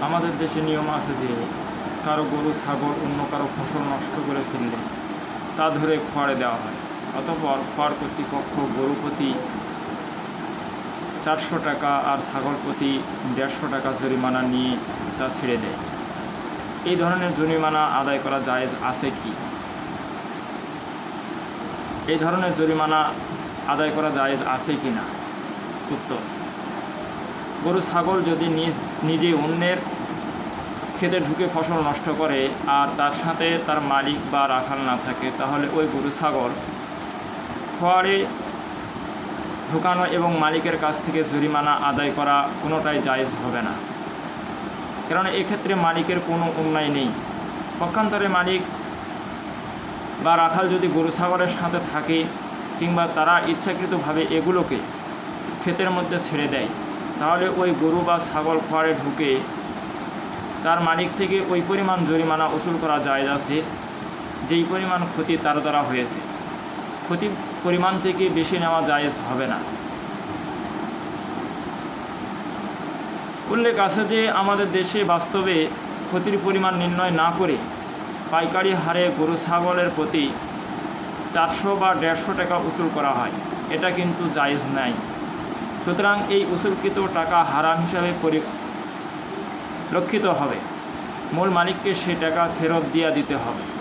আমাদের দেশে নিয়ম আছে যে কারও গরু, ছাগল অন্য কারও ফসল নষ্ট করে ফেললে তা ধরে খড়ে দেওয়া হয়। অতপর খড় কর্তৃপক্ষ গরু প্রতি চারশো টাকা আর ছাগল প্রতি দেড়শো টাকা জরিমানা নিয়ে তা ছেড়ে দেয়। এই ধরনের জরিমানা আদায় করা জায়েজ আছে কি? এই ধরনের জরিমানা আদায় করা জায়েজ আছে কি না? উত্তর। গরু, ছাগল যদি নিজ, নিজে অন্যের খেতে ঢুকে ফসল নষ্ট করে আর তার সাথে তার মালিক বা রাখাল না থাকে, তাহলে ওই গরু, ছাগল খোয়ারে ঢুকানো এবং মালিকের কাছ থেকে জরিমানা আদায় করা কোনোটাই জায়েজ হবে না। কারণ এক্ষেত্রে মালিকের কোনো অন্যায় নেই। পক্ষান্তরে মালিক বা রাখাল যদি গরু, ছাগলের সাথে থাকে কিংবা তারা ইচ্ছাকৃতভাবে এগুলোকে ক্ষেতের মধ্যে ছেড়ে দেয় তাহলে ওই গরু বা ছাগল খোয়ারে ঢুকে তার মালিক থেকে ওই পরিমাণ জরিমানা উসুল করা জায়েজ আছে। যেই পরিমাণ ক্ষতি তার দ্বারা হয়েছে। ক্ষতি পরিমাণ থেকে বেশি নেওয়া জায়েজ হবে না। উল্লেখ আছে যে আমাদের দেশে বাস্তবে ক্ষতির পরিমাণ নির্ণয় না করে পাইকারি হারে গরু ছাগলের প্রতি চারশো বা দেড়শো টাকা উসুল করা হয়। এটা কিন্তু জায়েজ নাই। সুতরাং এই উসুলকৃত টাকা হারাম হিসাবে পরিলক্ষিত হবে। মূল মালিককে সে টাকা ফেরত দিয়া দিতে হবে।